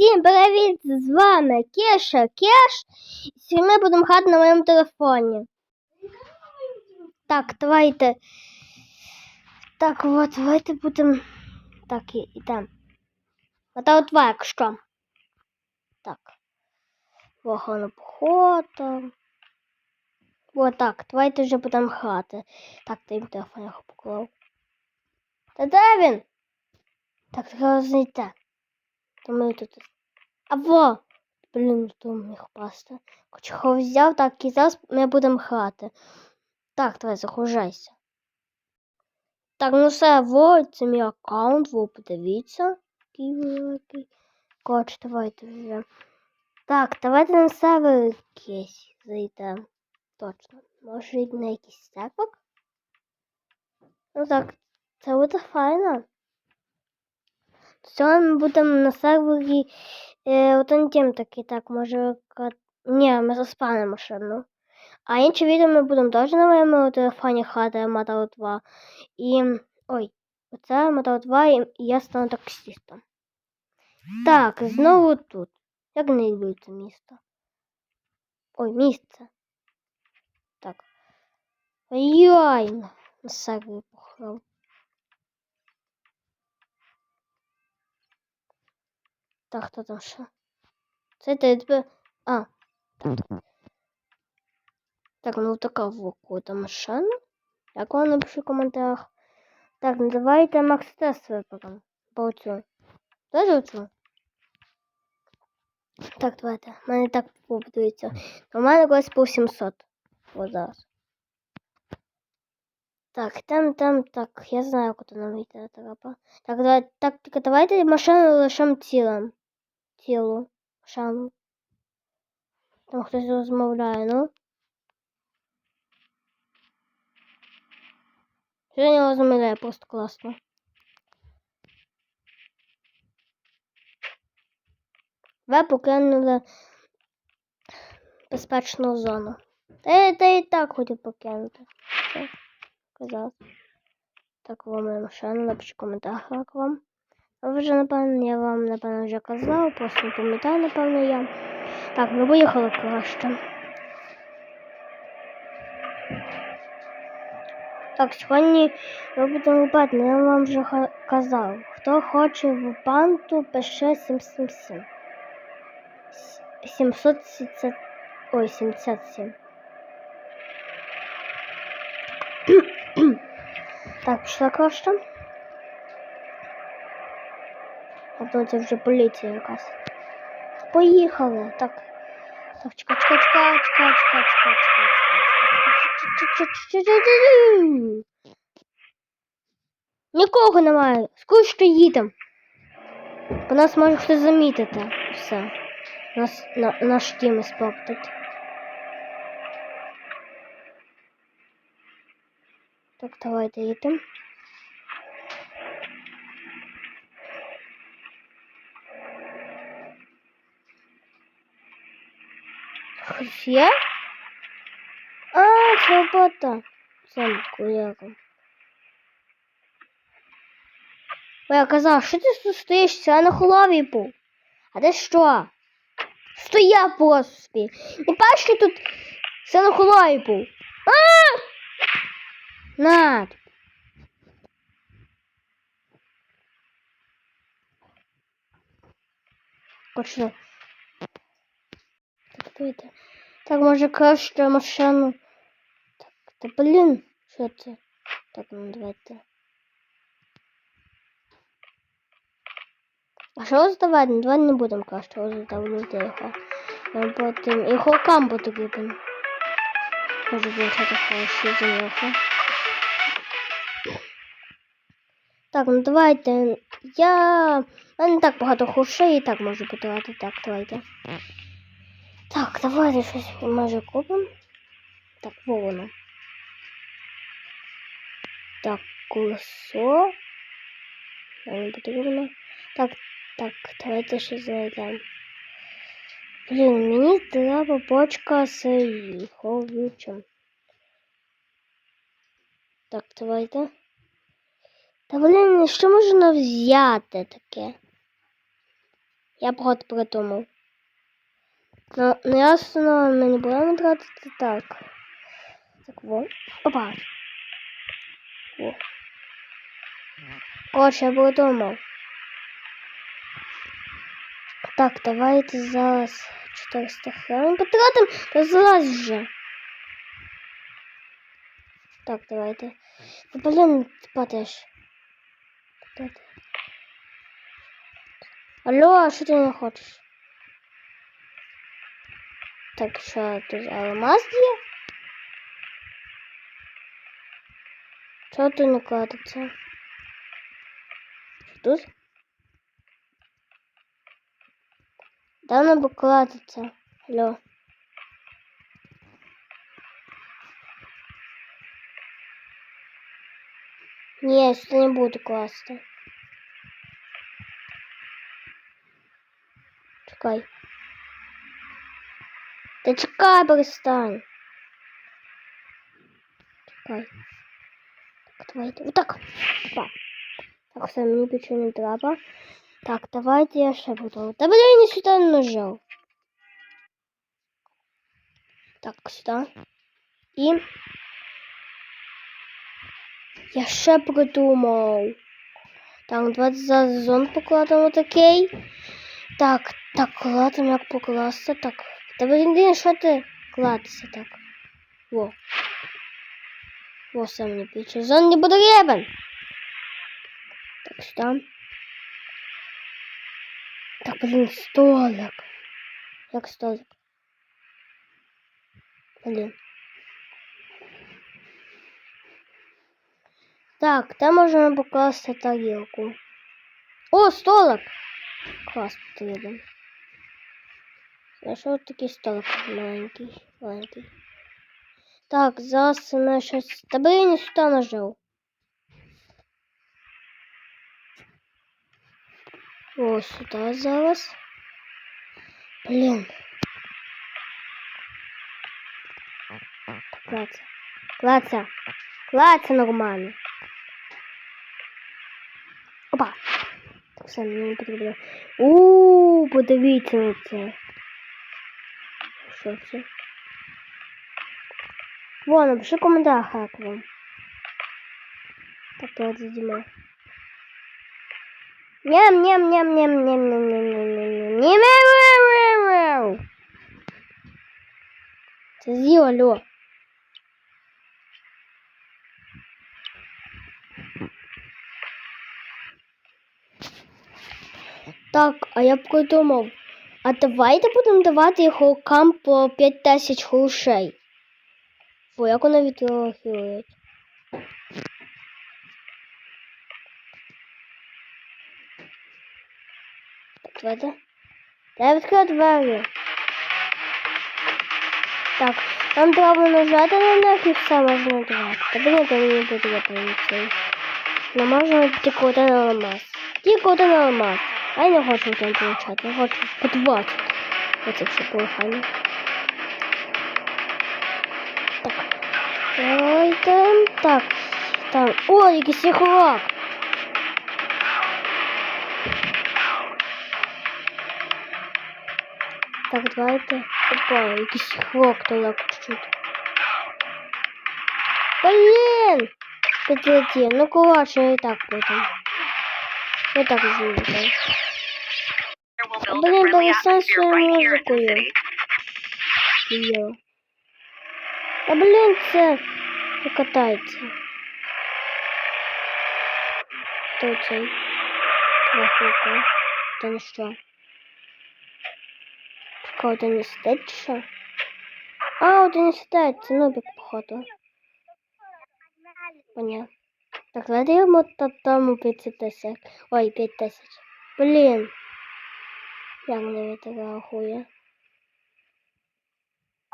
Всім привіт! З вами Кеша Кеш. Сьогодні ми будемо грати на моєму телефоні. Так, давайте. Так, от, давайте будемо. Так, і, там. Це от два, якщо. Так. Вагона похота. О, так, давайте вже будемо грати. Так, ти їм телефон його поклав. Та де він? Так, треба знайти. То ми тут. А во! Блін, то міг пасти. Його взяв, так і зараз ми будемо грати. Так, давай, загружайся. Так, ну все, во, це мій аккаунт, во, подивіться. Який великий. Коротше, давайте вже. Так, давайте на сервер якийсь зайдемо. Точно. Може на якийсь сервер? Ну так, це буде файно. Сьогодні ми будемо на сервері е, один тім такий, так, може. Ні, ми заспанимо машину. А інші відео ми будемо теж на моєму телефоні грати Motor 2. І. Ой, оце Motor 2 і, я стану таксистом. Так, знову тут. Як не люблю це місто? Ой, місце. Так. Ой-ой, на сервері похрав. Так, хто там ще? Це ти тебе. А. Так. Так, ну така вокута машина. Як вам напиши в коментарях. Так, ну давайте Макс Тест виберемо. По оцю. Теж оцю? Так, давайте. У мене так побудується. У мене колись по 700. Ось зараз. Так, там, там, так, я знаю, куди нам йти треба. Так, давай, так, тільки давайте машину лишимо цілим. Тілу. Шану. Там хтось розмовляє, ну. Сьогодні розмовляє просто класно. Ви покинули безпечну зону. Та та і так хотів покинути. Казав. Так, вам машина, напишіть в коментарях, як вам. Вже, напевно, я вам, напевно, вже казав, просто не пам'ятаю, напевно, я. Так, ми поїхали краще. Так, сьогодні ми будемо випадати, я вам вже казав. Хто хоче в панту, пише 777. С- 770... Ой, 77. так, пішла краще. А то це вже поліція якась. Поїхали. Так. Так, чекай, чекай, чекай, чекай, чекай, чекай, чекай, чекай, чекай, чекай. Нікого немає. Скучно їдемо. Бо нас може хтось замітити. Все. Нас на, наш тім спортить. Так, давайте їдемо. Хтось є? А, це робота. Сам куляком. Ой, я казав, що ти тут стоїш? Це на голові був. А ти що? Стояв просто собі. Не бачиш, тут все на голові був. А! На. Короче. Так, давайте. Так, може краще машину. Так, та блін, що це? Так, ну давайте. А що здавати? Ну, Давай не будемо краще роздавати його. Потім і холкам потрібен. Може бути хороші за нього. Так, ну давайте. Я. У мене так багато грошей і так можу потратити. Так, давайте. Так, давайте щось може купимо. Так, во воно. Так, колесо. Не потрібно. Так, так, давайте ще знайдемо. Блін, мені треба бочка з горючим. Так, давайте. Та блін, що можна взяти таке? Я просто придумав. Ну, ну, но, но я снова не будемо тратити так. Так вот. Опа. Во. Короче, я придумав. Так, давайте зараз 400 храм ну, потратим. Да залазь же. Так, давайте. Да, блин, падаешь. Алло, а что ты не хочешь? Так, що тут алмаз є? Чого тут не кладеться? Що тут? Давно би кладеться. Алло. Ні, сюди не буду класти. Чекай. Та чекай, перестань. Чекай. Так, давайте. Вот так. Опа. Так, все, мені більше не треба. Так, давайте я ще буду. Та блін, я сюди не нажав. Так, сюди. І я ще придумав. Так, давайте зараз зон покладемо такий. Так, так, кладемо як покласти. Так. Та блін, що ти кладешся так? Во. Во сам мені більше. Зон не потрібен. Так, сюди. Так, блін, столик. Як столик? Блін. Так, там можна покласти тарілку. О, столик! Клас потрібен. Знайшов такий столик маленький, маленький. Так, зараз на щось. Та би я не сюди нажав. О, сюди зараз. Блін. Клаця. Клаця. Клаця нормально. Опа. Так все, мені не потрібно. Ууу, подивіться на це. Це? Вон, напиши в коментарях, як вам. Так, давайте зайдемо. Ням ням ням ням ням ням ням ням ням ням ням ням ням Це з'їв, алло. Так, а я придумав. А давайте будемо давати ігрокам по 5 тисяч грошей. Бо як вони відреагують? Так, давайте. Дай відкрию двері. Так, нам треба нажати на них і все можна давати. Та блін, не буде я поліцей. Не можна тільки один алмаз. Тільки один алмаз. А я не хочу там получать, я хочу по 20. Это все полфайно. Так. Ой, там, так. Там. О, якийсь хлоп. Так, давайте. Опа, якийсь хлоп тогда чуть-чуть. Блин! Подлетел. Ну, кулачный и так потом. Вот так извините. Блин, достань свою музику. Ее. Да блин, це покатається. То цей. Плохука. Там что? Какого-то не стать що? А, от не считается, нубик, походу. Понятно. Так, ладно, ему там 5 тысяч. Ой, 5 тысяч. Блин Як не відреагує?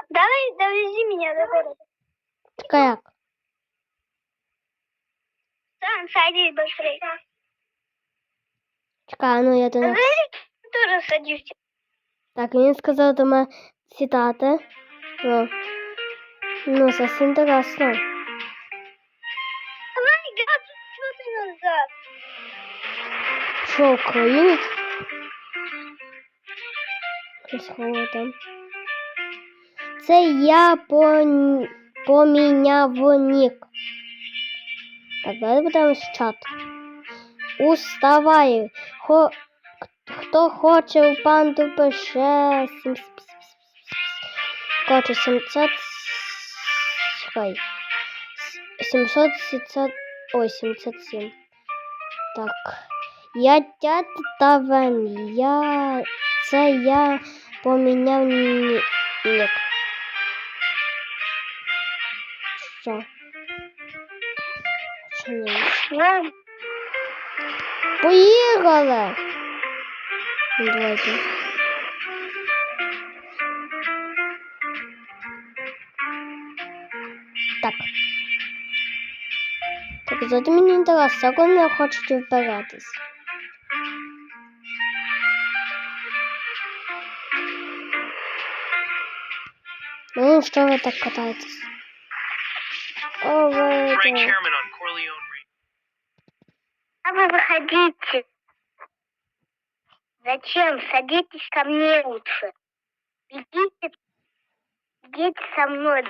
Давай довези меня до города. Чекай як? Сам садись быстрее. Чекай, ну я до нас. Ты тоже садишься. Так, він сказав до мене сідати. Ну, ну це ж інтересно. Давай, гад, что ты назад? Що, українець? Щось холодно. Це я пон... поміняв нік. Так, давай будемо з чат. Уставай. Хо... Хто хоче у панду пише. Сім... 700... Чекай. 770... Ой, 77. Так. Я тят та вен. Я... Це я поміняв ні... нік. Що? Що не Ну, Поїхали! Ну, Давайте. Так. Так, зайди мені інтересно, як вони хочуть вбиратись. Ну, що ви так катаєтесь? О, ви... Frank це- Chairman on Corleone Radio. а вы выходите. Зачем? Садитесь ко мне лучше. Бегите, бегите со мной.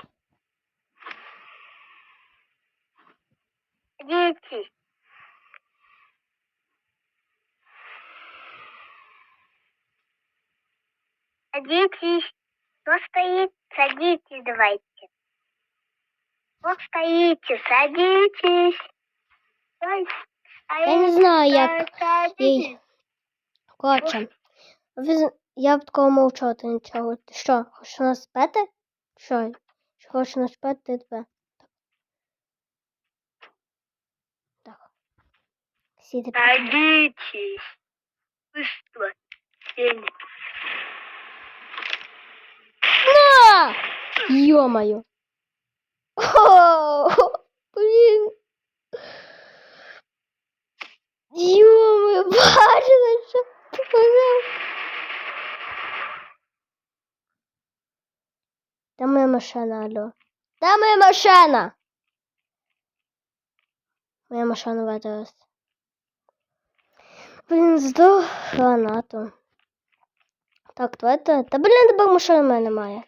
Садитесь. Садитесь. Кто стоит? Садитесь давайте. Кто стоите? Садитесь. Стой. Я не знаю, як їй. Коротше, ви, я б такого мовчати нічого. Ти що, хочеш нас спити? Що? Що хочеш нас спити, ти тебе. Так. Сіди. Садитесь. Быстро. Сели. На! Ё-моё. О, блин. Ё-моё, бачила, що ти казав? Де моя машина, алло? Де моя машина? Моя машина витрас. Блін, здох гранату. Так, давайте. Та блін, тепер машини в мене немає.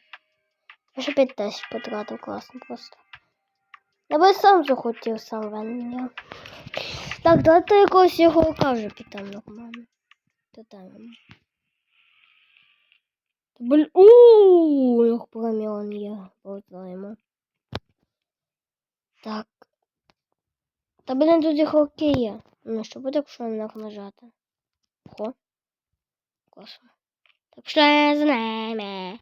Я ще 5 тисяч потратив, класно просто. Я би сам захотів сам вання. Так, давайте якогось його вже підтам нормально. Та там. Блін, ууу, як проміон є, знаємо. Так. Та блін, тут їх окей є. Ну, що буде, якщо на них нажати? Хо. Класно. Так що за нами?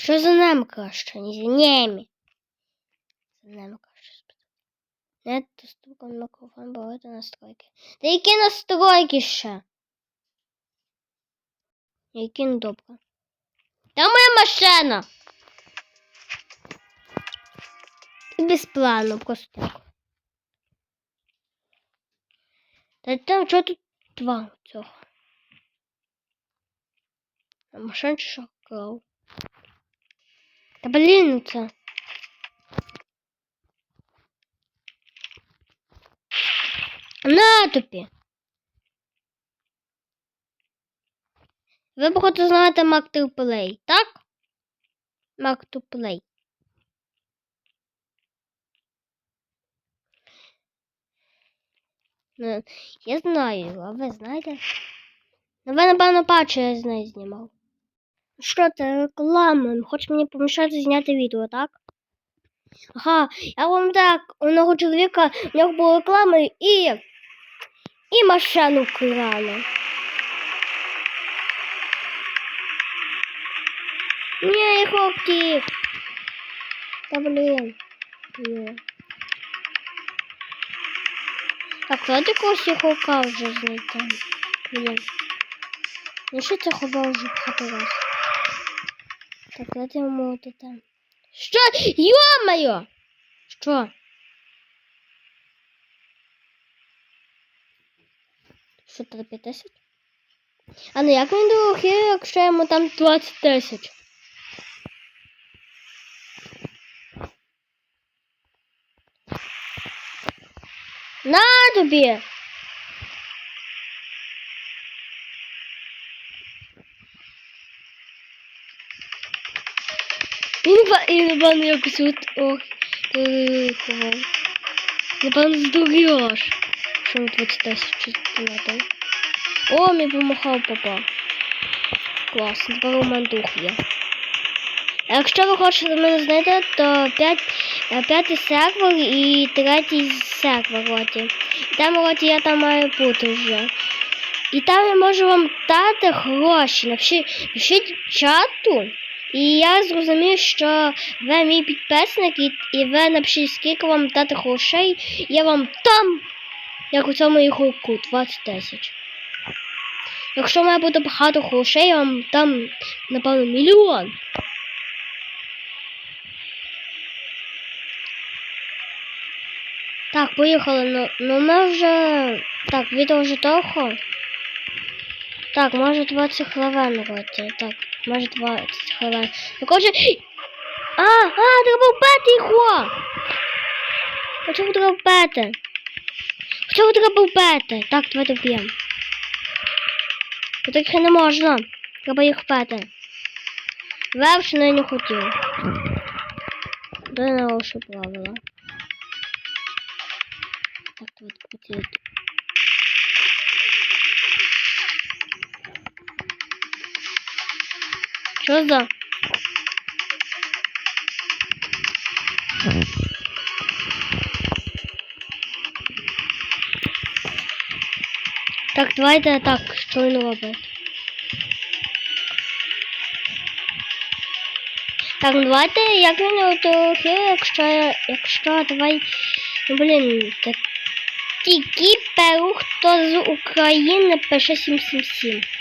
Що за нами краще, не за ними? За нами краще спитати. Не доступний мікрофон, багато настройки. Та які настройки ще? Які не добре. Та моя машина! Без плану, просто так. Та там що тут два цього? А машин чи крав? Та блін ну це. На тобі. Ви походу знаєте Mac to Play, так? Mac to Play. Ну, я знаю, а ви знаєте? Ну, ви, напевно, бачили, я з нею знімав. Що ти реклама? Хочеш мені помішати зняти відео, так? Ага, я вам так, одного чоловіка у нього була реклама і. і машину вкрали. Ні, хотів. Та блін. Ні. Так, давайте когось ховка вже знайти. Блін. Ну що це ховав вже раз? Так, йому от там. Що? Йо-моє! Що? Що це 5 тисяч? А ну як він дорогий, якщо йому там 20 тисяч? На тобі! І напевно, якось от ох, переховав. Напевно, здурєш. Що ми 20 тисяч донатив. О, мій помахав папа. Класно, тепер у мене дух є. А якщо ви хочете мене знайти, то 5, п'ятий сервер і третій сервер роті. Там роті я там маю бути вже. І там я можу вам дати гроші. Напишіть, пишіть чату. І я зрозумів, що ви мій підписник, і, і ви напишіть, скільки вам дати грошей, я вам там, як у цьому ігроку, 20 тисяч. Якщо має бути багато грошей, я вам дам, напевно, мільйон. Так, поїхали. Ну, ну ми вже. Так, відео вже довго. Так, може 20 хвилин роті. Так, може 20 хвилин. Ну, коротше. А, а, треба вбити його! А чого треба вбити? Чого треба вбити? Так, давайте вб'ємо. Бо таких не можна. Треба їх вбити. Вевшина я не хотів. Де наруші правила. Так, давайте хотіти. Що за? Так, давайте так, що він робить. Так, давайте, як він фотографує, якщо, якщо, давай, блін, так, тільки перу, хто з України пише 777.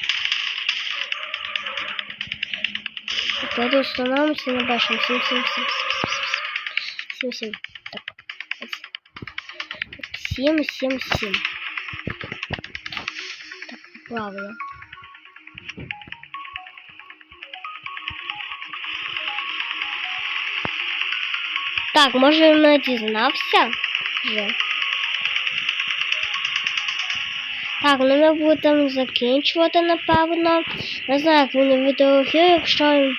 Давайте установимося і напишемо 777. Так. 777. Так, правильно. Так, може не дізнався вже. Так, ну ми будемо закінчувати, напевно. Не знаю, як він відеофір, якщо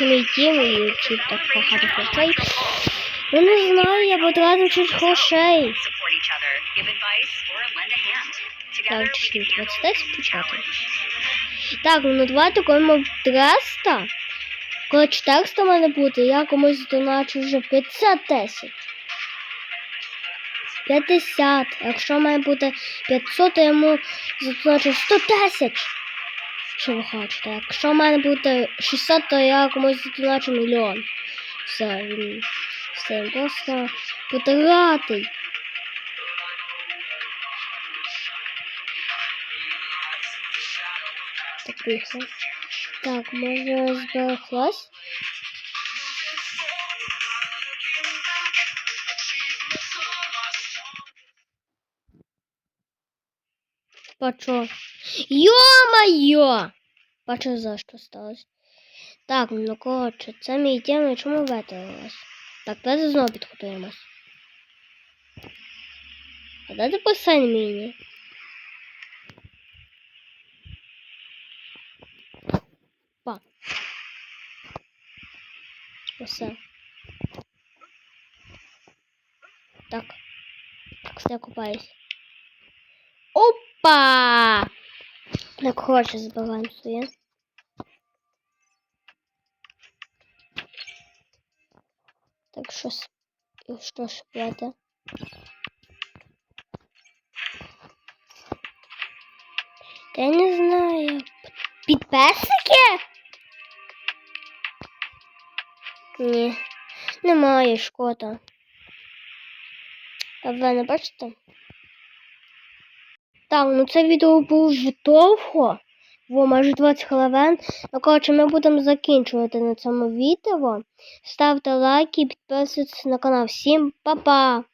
мій дім і чуть так багато грошей. Ну не знаю, я потратив чуть грошей. Так, can 20 any почати. Так, ну давайте кому 300. Коли 400 в мене буде, я комусь доначу вже 50 тисяч. 50. Якщо має бути 500, то я йому задоначу 100 тисяч. Що ви хочете? Якщо в мене буде 600, то я комусь задоначу мільйон. Все, він все просто потиратий. Так, поїхали. Так, може збереглась? Пачо. Йо-моє! Бачу, за що сталося. Так, ну коротше, це мій дім, і чому ветерилась? Так, давайте знову підготуємось. А дайте посень мені. Па. Усе. Так. Так, все купаюсь. Опа! Так, хоче збиваємо своє. Так, що що ж п'яте? Та я не знаю. Підписники? Ні. Немає шкода. А ви не бачите? Так, ну це відео було довго. бо майже 20 хвилин. Ну, коротше, ми будемо закінчувати на цьому відео. Ставте лайки, підписуйтесь на канал. Всім па-па!